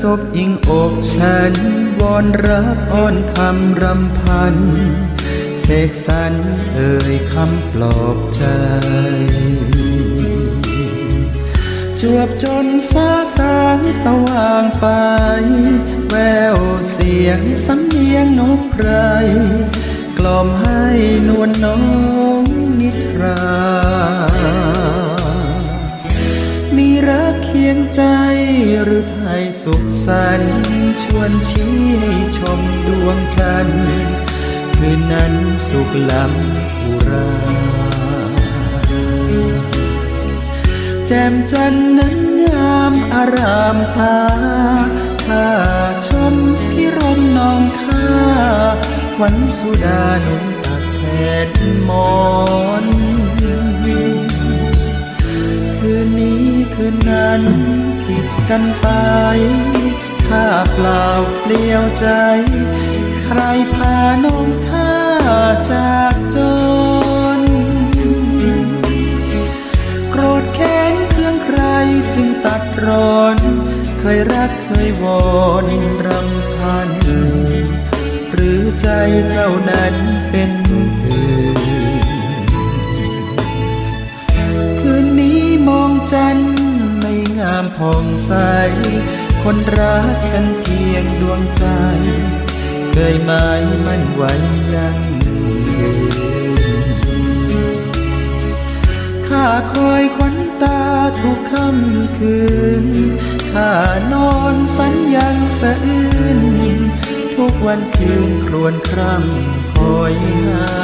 ศพอิงอกฉัน วอนรักอ้อนคำรำพัน เสกสรรเอ่ยคำปลอบใจจวบจนฟ้าสางสว่างไป แววเสียงสำเนียงนกไพรกล่อมให้นวลน้องนิทรา ยงใจหรือไทยสุขสันต์ชวนชี้ให้ชมดวงจันทร์คืนนั้นสุขล้ำอุรา แจ่มจันทร์นั้นงามอารามตาถ้าชมพิรมนองค่าวัญสุดานุนตักแทนมอน คืนนั้นผิดกันไปถ้าเปล่าเปลี่ยวใจ ใครพาน้องข้าจากจน โกรธแค้นเครื่องใครจึงตัดรอนเคยรักเคยวอนรำพัน หรือใจเจ้านั้นเป็น ผ่องใส คนรักกันเพียงดวงใจ เคยหมายมันไว้ยังยืนข้าคอยขวัญตาทุกค่ำคืน ข้านอนฝันยังสะอื้น ทุกวันคืนครวญคร่ำคอยหา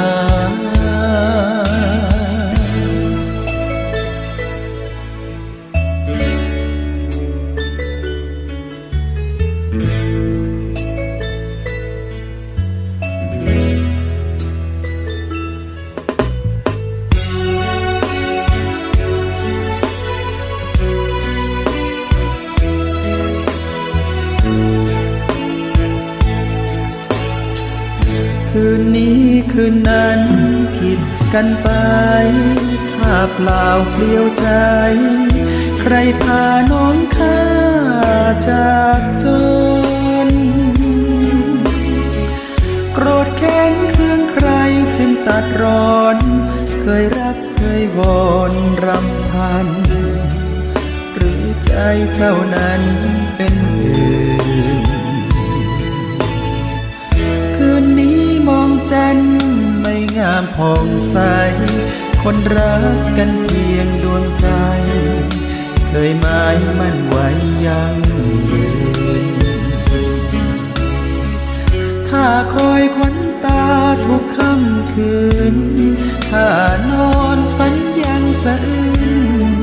นนี้คืนนั้นผิดกันไปข้าเปล่าเปลี่ยวใจ ใครพาน้องข้าจากจน โกรธแค้นเคืองใครจึงตัดร้อน เคยรักเคยวอนรำพัน หรือใจเจ้านั้นเป็นอื่น ผ่องใส คนรักกันเพียงดวงใจ เคยหมายมั่นไว้ยังยืนข้าคอยขวัญตาทุกค่ำคืนข้านอนฝันยังสะอื้น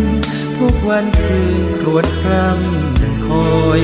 ทุกวันคืนครวญครำคอย